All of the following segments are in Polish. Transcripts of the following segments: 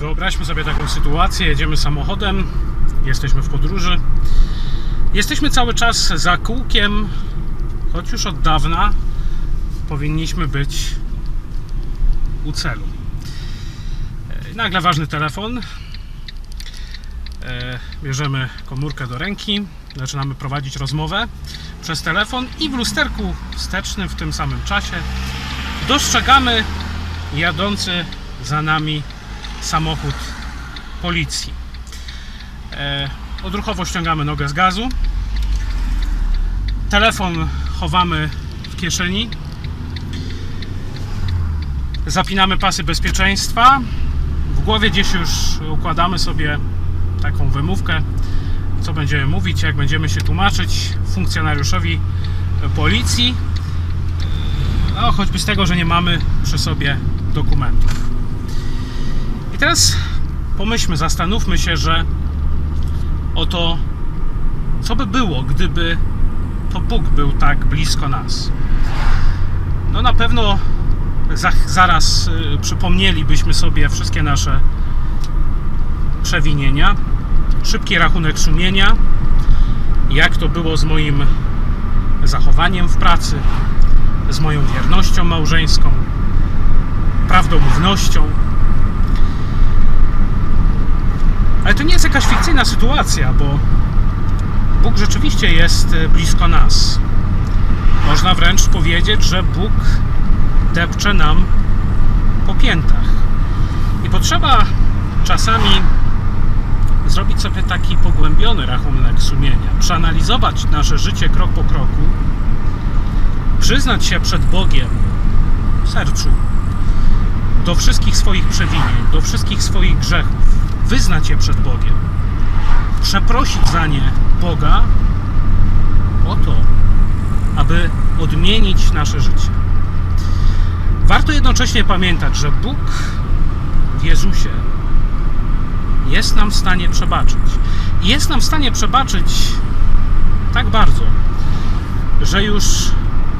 Wyobraźmy sobie taką sytuację, jedziemy samochodem, jesteśmy w podróży. Jesteśmy cały czas za kółkiem, choć już od dawna powinniśmy być u celu. E, Nagle ważny telefon. E, Bierzemy komórkę do ręki, zaczynamy prowadzić rozmowę przez telefon i w lusterku wstecznym w tym samym czasie dostrzegamy jadący za nami samochód policji. E, odruchowo ściągamy nogę z gazu. Telefon chowamy w kieszeni. Zapinamy pasy bezpieczeństwa. W głowie gdzieś już układamy sobie taką wymówkę, co będziemy mówić, jak będziemy się tłumaczyć funkcjonariuszowi policji. No, choćby z tego, że nie mamy przy sobie dokumentów. Teraz pomyślmy, zastanówmy się, że oto co by było, gdyby to Bóg był tak blisko nas. No na pewno za, zaraz y, przypomnielibyśmy sobie wszystkie nasze przewinienia, szybki rachunek sumienia, jak to było z moim zachowaniem w pracy, z moją wiernością małżeńską, prawdomównością. To nie jest jakaś fikcyjna sytuacja, bo Bóg rzeczywiście jest e, blisko nas. Można wręcz powiedzieć, że Bóg depcze nam po piętach. I potrzeba czasami zrobić sobie taki pogłębiony rachunek sumienia, przeanalizować nasze życie krok po kroku, przyznać się przed Bogiem w sercu do wszystkich swoich przewinień, do wszystkich swoich grzechów, wyznać je przed Bogiem, przeprosić za nie Boga o to, aby odmienić nasze życie. Warto jednocześnie pamiętać, że Bóg w Jezusie jest nam w stanie przebaczyć. I jest nam w stanie przebaczyć tak bardzo, że już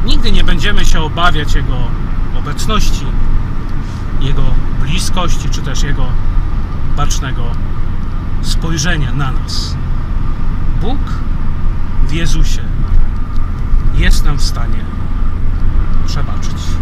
nigdy nie będziemy się obawiać Jego obecności, Jego bliskości, czy też Jego bacznego spojrzenia na nas. Bóg w Jezusie jest nam w stanie przebaczyć.